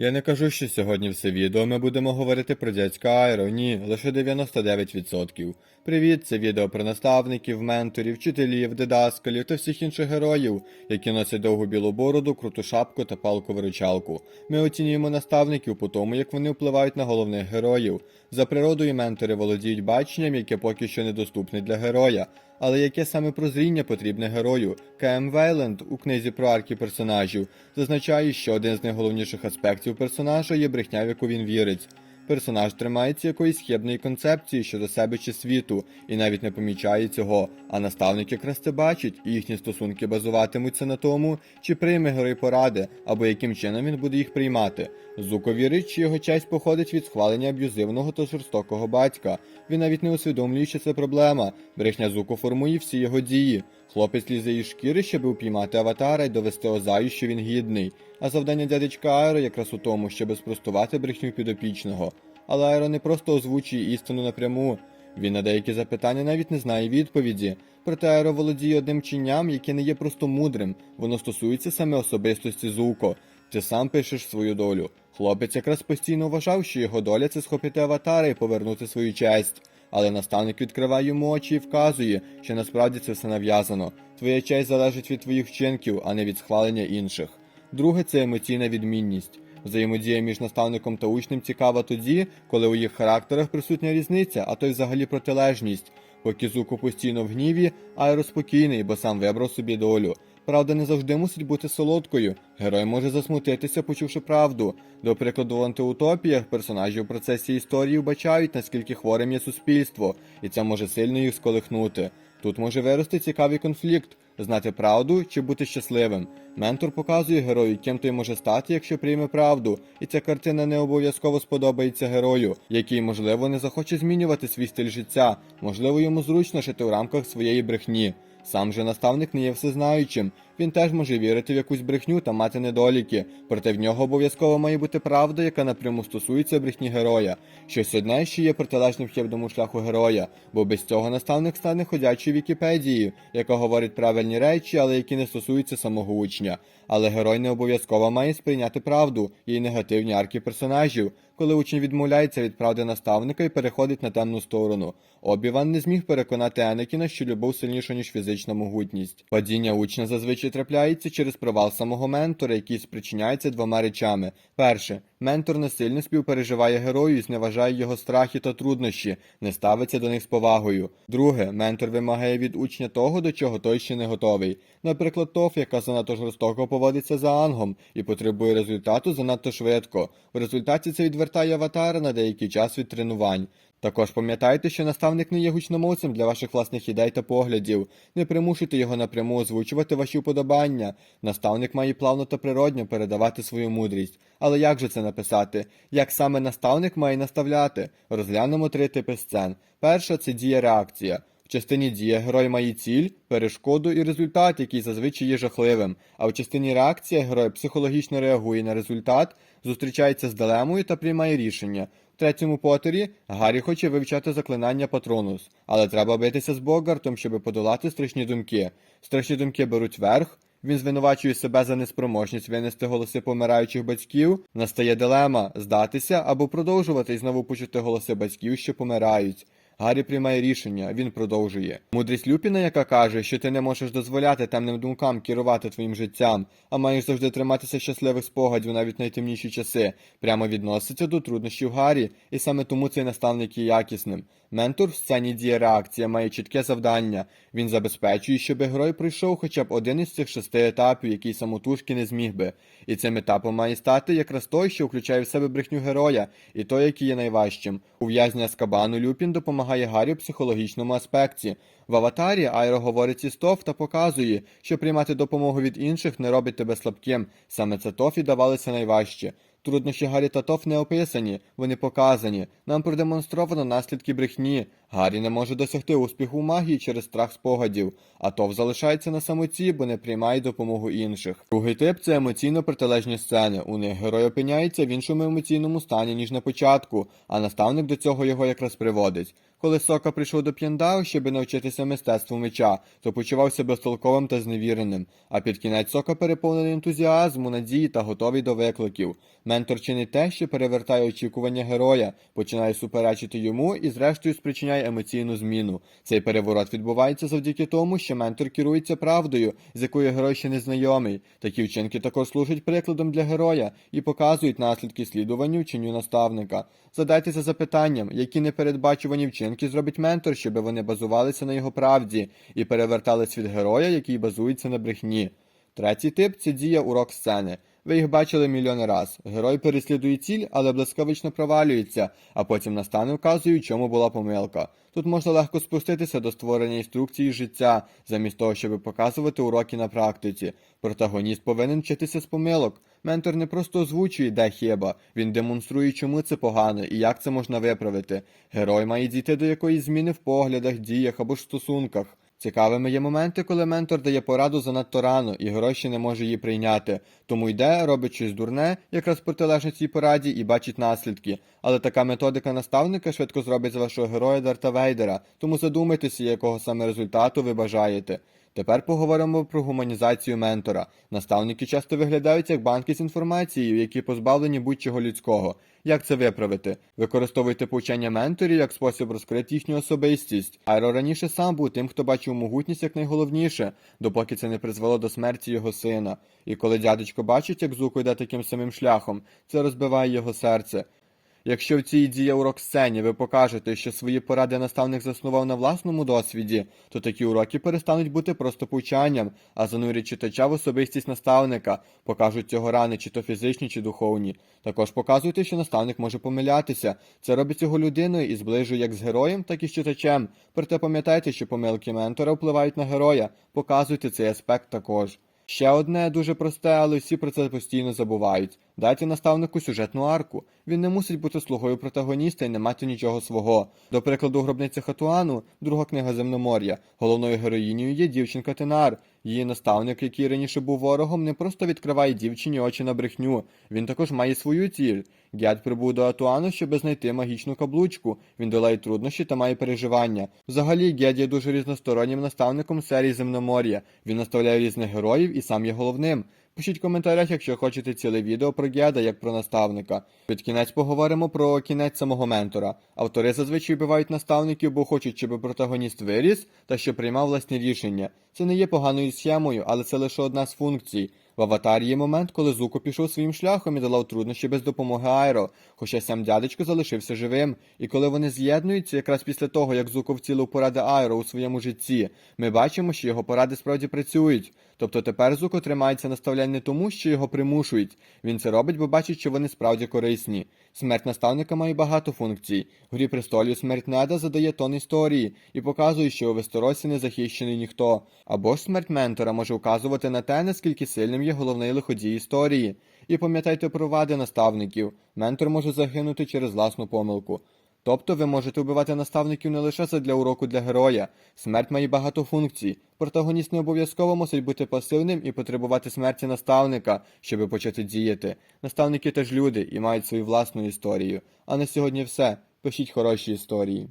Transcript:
Я не кажу, що сьогодні все відео ми будемо говорити про дядька Айро, ні, лише 99%. Привіт, це відео про наставників, менторів, вчителів, дидаскалів та всіх інших героїв, які носять довгу білу бороду, круту шапку та палку-виручалку. Ми оцінюємо наставників по тому, як вони впливають на головних героїв. За природою ментори володіють баченням, яке поки що недоступне для героя. Але яке саме прозріння потрібне герою? К.М. Вейленд у книзі про арки персонажів зазначає, що один з найголовніших аспектів персонажа є брехня, в яку він вірить. Персонаж тримається якоїсь хибної концепції щодо себе чи світу, і навіть не помічає цього, а наставник якраз це бачить, і їхні стосунки базуватимуться на тому, чи прийме герой поради, або яким чином він буде їх приймати. Зуко вірить, що його честь походить від схвалення аб'юзивного та жорстокого батька. Він навіть не усвідомлює, що це проблема. Брехня Зуко формує всі його дії. Хлопець лізе із шкіри, щоб упіймати аватара і довести Озаю, що він гідний. А завдання дядечка Айро якраз у тому, щоб спростувати брехню підопічного. Але Айро не просто озвучує істину напряму. Він на деякі запитання навіть не знає відповіді. Проте Айро володіє одним чинням, яке не є просто мудрим. Воно стосується саме особистості Зуко. Ти сам пишеш свою долю. Хлопець якраз постійно вважав, що його доля це схопити аватара і повернути свою честь. Але наставник відкриває йому очі і вказує, що насправді це все нав'язано. Твоя честь залежить від твоїх вчинків, а не від схвалення інших. Друге це емоційна відмінність. Взаємодія між наставником та учнем цікава тоді, коли у їх характерах присутня різниця, а то й взагалі протилежність. Поки Зуко постійно в гніві, Айро спокійний, бо сам вибрав собі долю. Правда не завжди мусить бути солодкою. Герой може засмутитися, почувши правду. До прикладу, в антиутопіях персонажі у процесі історії вбачають, наскільки хворим є суспільство, і це може сильно їх сколихнути. Тут може вирости цікавий конфлікт знати правду чи бути щасливим. Ментор показує герою, ким той може стати, якщо прийме правду, і ця картина не обов'язково сподобається герою, який, можливо, не захоче змінювати свій стиль життя, можливо, йому зручно жити у рамках своєї брехні. Сам же наставник не є всезнаючим. Він теж може вірити в якусь брехню та мати недоліки, проте в нього обов'язково має бути правда, яка напряму стосується брехні героя. Щось одне, що є протилежним хибному шляху героя, бо без цього наставник стане ходячою Вікіпедією, яка говорить правильні речі, але які не стосуються самого учня. Але герой не обов'язково має сприйняти правду і негативні арки персонажів, коли учень відмовляється від правди наставника і переходить на темну сторону. Обіван не зміг переконати Енекіна, що любов сильніша, ніж фізична могутність. Падіння учня зазвичай трапляється через провал самого ментора, який спричиняється двома речами. Перше, ментор насильно співпереживає герою і зневажає його страхи та труднощі, не ставиться до них з повагою. Друге, ментор вимагає від учня того, до чого той ще не готовий. Наприклад, Тоф, яка занадто жорстоко поводиться за ангом і потребує результату занадто швидко. В результаті це відвертає аватара на деякий час від тренувань. Також пам'ятайте, що наставник не є гучномовцем для ваших власних ідей та поглядів. Не примушуйте його напряму озвучувати ваші вподобання. Наставник має плавно та природньо передавати свою мудрість. Але як же це написати? Як саме наставник має наставляти? Розглянемо три типи сцен. Перша це дія-реакція. В частині дія герой має ціль, перешкоду і результат, який зазвичай є жахливим. А в частині реакція герой психологічно реагує на результат, зустрічається з дилемою та приймає рішення. В третьому потері Гаррі хоче вивчати заклинання Патронус, але треба битися з Богартом, щоб подолати страшні думки. Страшні думки беруть верх. Він звинувачує себе за неспроможність винести голоси помираючих батьків. Настає дилема здатися або продовжувати і знову почути голоси батьків, що помирають. Гаррі приймає рішення, він продовжує. Мудрість Люпіна, яка каже, що ти не можеш дозволяти темним думкам керувати твоїм життям, а маєш завжди триматися щасливих спогадів навіть найтемніші часи, прямо відноситься до труднощів Гаррі, і саме тому цей наставник є якісним. Ментор в сцені діє реакція має чітке завдання. Він забезпечує, щоб герой пройшов хоча б один із цих шести етапів, який самотужки не зміг би. І цим етапом має стати якраз той, що включає в себе брехню героя, і той, який є найважчим. Ув'язнення з кабану Люпін допомагає Гаррі в психологічному аспекті. В аватарі Айро говорить із Тоф та показує, що приймати допомогу від інших не робить тебе слабким. Саме це Тофі давалося найважче. Труднощі Гаррі та Тоф не описані, вони показані. Нам продемонстровано наслідки брехні. Гаррі не може досягти успіху в магії через страх спогадів, а Тов залишається на самоті, бо не приймає допомогу інших. Другий тип це емоційно протилежні сцени. У них герой опиняється в іншому емоційному стані, ніж на початку, а наставник до цього його якраз приводить. Коли Сока прийшов до П'яндао, щоб навчитися мистецтву меча, то почувався безтолковим та зневіреним. А під кінець Сока переповнений ентузіазму, надії та готовий до викликів. Ментор чинить те, що перевертає очікування героя, починає суперечити йому і, зрештою, спричиняє емоційну зміну. Цей переворот відбувається завдяки тому, що ментор керується правдою, з якою герой ще не знайомий. Такі вчинки також служать прикладом для героя і показують наслідки слідуванню вченню наставника. Задайтеся запитанням, які непередбачувані вчинки зробить ментор, щоб вони базувалися на його правді і перевертали світ героя, який базується на брехні. Третій тип це дія урок сцени. Ви їх бачили мільйони раз. Герой переслідує ціль, але блискавично провалюється, а потім настане вказує, чому була помилка. Тут можна легко спуститися до створення інструкції життя, замість того, щоб показувати уроки на практиці. Протагоніст повинен вчитися з помилок. Ментор не просто озвучує, де хіба, він демонструє, чому це погано і як це можна виправити. Герой має дійти до якоїсь зміни в поглядах, діях або ж стосунках. Цікавими є моменти, коли ментор дає пораду занадто рано, і герой ще не може її прийняти, тому йде, робить щось дурне, якраз протилежно цій пораді, і бачить наслідки. Але така методика наставника швидко зробить з вашого героя Дарта Вейдера, тому задумайтеся, якого саме результату ви бажаєте. Тепер поговоримо про гуманізацію ментора. Наставники часто виглядають як банки з інформацією, які позбавлені будь-чого людського. Як це виправити? Використовуйте повчання менторів як спосіб розкрити їхню особистість. Айро раніше сам був тим, хто бачив могутність як найголовніше, допоки це не призвело до смерті його сина. І коли дядечко бачить, як Зуко йде таким самим шляхом, це розбиває його серце. Якщо в цій дія урок сцені ви покажете, що свої поради наставник заснував на власному досвіді, то такі уроки перестануть бути просто повчанням, а занурять читача в особистість наставника, покажуть цього рани, чи то фізичні, чи духовні. Також показуйте, що наставник може помилятися. Це робить його людиною і зближує як з героєм, так і з читачем. Проте пам'ятайте, що помилки ментора впливають на героя. Показуйте цей аспект також. Ще одне дуже просте, але всі про це постійно забувають. Дайте наставнику сюжетну арку. Він не мусить бути слугою протагоніста і не мати нічого свого. До прикладу, гробниця Хатуану, друга книга земномор'я. Головною героїнею є дівчинка Тенар. Її наставник, який раніше був ворогом, не просто відкриває дівчині очі на брехню. Він також має свою ціль. Гяд прибув до Атуану, щоб знайти магічну каблучку. Він долає труднощі та має переживання. Взагалі, Гет є дуже різностороннім наставником серії Земномор'я. Він наставляє різних героїв і сам є головним. Пишіть в коментарях, якщо хочете ціле відео про Геда як про наставника. Під кінець поговоримо про кінець самого ментора. Автори зазвичай вбивають наставників, бо хочуть, щоб протагоніст виріс та щоб приймав власні рішення. Це не є поганою схемою, але це лише одна з функцій. В аватарі є момент, коли Зуко пішов своїм шляхом і долав труднощі без допомоги Айро, хоча сам дядечко залишився живим. І коли вони з'єднуються, якраз після того, як Зуко вцілив поради Айро у своєму житті, ми бачимо, що його поради справді працюють. Тобто тепер Зуко тримається наставлянь не тому, що його примушують. Він це робить, бо бачить, що вони справді корисні. Смерть наставника має багато функцій. В Грі престолів смерть Неда задає тон історії і показує, що у Вестеросі не захищений ніхто. Або ж смерть ментора може указувати на те, наскільки сильним є головний лиходій історії. І пам'ятайте про вади наставників. Ментор може загинути через власну помилку. Тобто ви можете вбивати наставників не лише задля уроку для героя. Смерть має багато функцій. Протагоніст не обов'язково мусить бути пасивним і потребувати смерті наставника, щоби почати діяти. Наставники теж люди і мають свою власну історію. А на сьогодні все. Пишіть хороші історії.